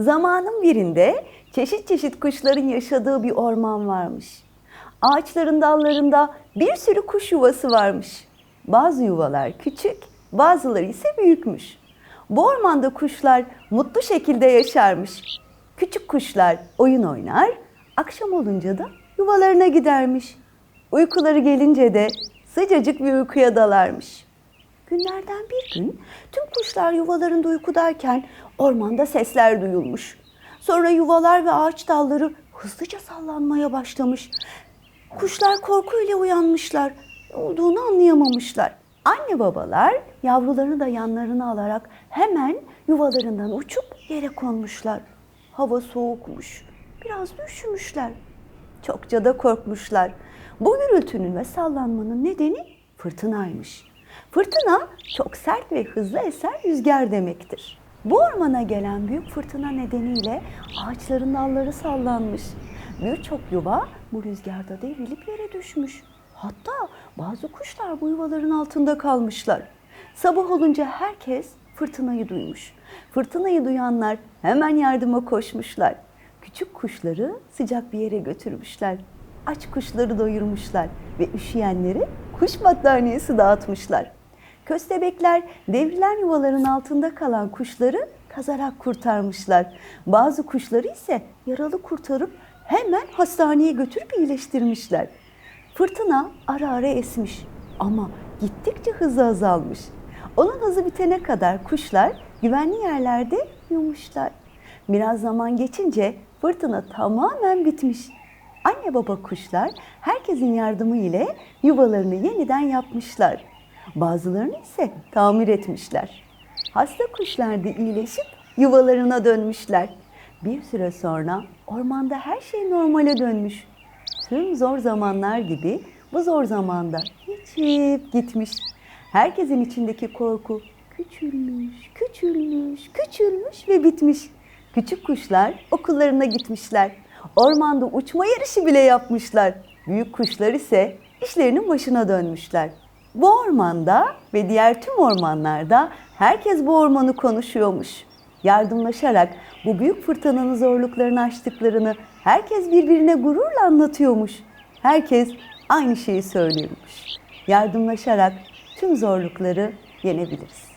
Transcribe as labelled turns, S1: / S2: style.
S1: Zamanın birinde çeşit çeşit kuşların yaşadığı bir orman varmış. Ağaçların dallarında bir sürü kuş yuvası varmış. Bazı yuvalar küçük, bazıları ise büyükmüş. Bu ormanda kuşlar mutlu şekilde yaşarmış. Küçük kuşlar oyun oynar, akşam olunca da yuvalarına gidermiş. Uykuları gelince de sıcacık bir uykuya dalarmış. Günlerden bir gün tüm kuşlar yuvalarında uykudayken ormanda sesler duyulmuş. Sonra yuvalar ve ağaç dalları hızlıca sallanmaya başlamış. Kuşlar korkuyla uyanmışlar. Ne olduğunu anlayamamışlar. Anne babalar yavrularını da yanlarına alarak hemen yuvalarından uçup yere konmuşlar. Hava soğukmuş. Biraz da üşümüşler. Çokça da korkmuşlar. Bu gürültünün ve sallanmanın nedeni fırtınaymış. Fırtına çok sert ve hızlı esen rüzgar demektir. Bu ormana gelen büyük fırtına nedeniyle ağaçların dalları sallanmış. Birçok yuva bu rüzgarda devrilip yere düşmüş. Hatta bazı kuşlar bu yuvaların altında kalmışlar. Sabah olunca herkes fırtınayı duymuş. Fırtınayı duyanlar hemen yardıma koşmuşlar. Küçük kuşları sıcak bir yere götürmüşler. Aç kuşları doyurmuşlar ve üşüyenlere kuş battaniyesi dağıtmışlar. Köstebekler devrilen yuvaların altında kalan kuşları kazarak kurtarmışlar. Bazı kuşları ise yaralı kurtarıp hemen hastaneye götürüp iyileştirmişler. Fırtına ara ara esmiş ama gittikçe hızı azalmış. Onun hızı bitene kadar kuşlar güvenli yerlerde uyumuşlar. Biraz zaman geçince fırtına tamamen bitmiş. Anne baba kuşlar herkesin yardımı ile yuvalarını yeniden yapmışlar. Bazılarını ise tamir etmişler. Hasta kuşlar da iyileşip yuvalarına dönmüşler. Bir süre sonra ormanda her şey normale dönmüş. Tüm zor zamanlar gibi bu zor zamanda geçip gitmiş. Herkesin içindeki korku küçülmüş, küçülmüş, küçülmüş ve bitmiş. Küçük kuşlar okullarına gitmişler. Ormanda uçma yarışı bile yapmışlar. Büyük kuşlar ise işlerinin başına dönmüşler. Bu ormanda ve diğer tüm ormanlarda herkes bu ormanı konuşuyormuş. Yardımlaşarak bu büyük fırtınanın zorluklarını aştıklarını herkes birbirine gururla anlatıyormuş. Herkes aynı şeyi söylüyormuş. Yardımlaşarak tüm zorlukları yenebiliriz.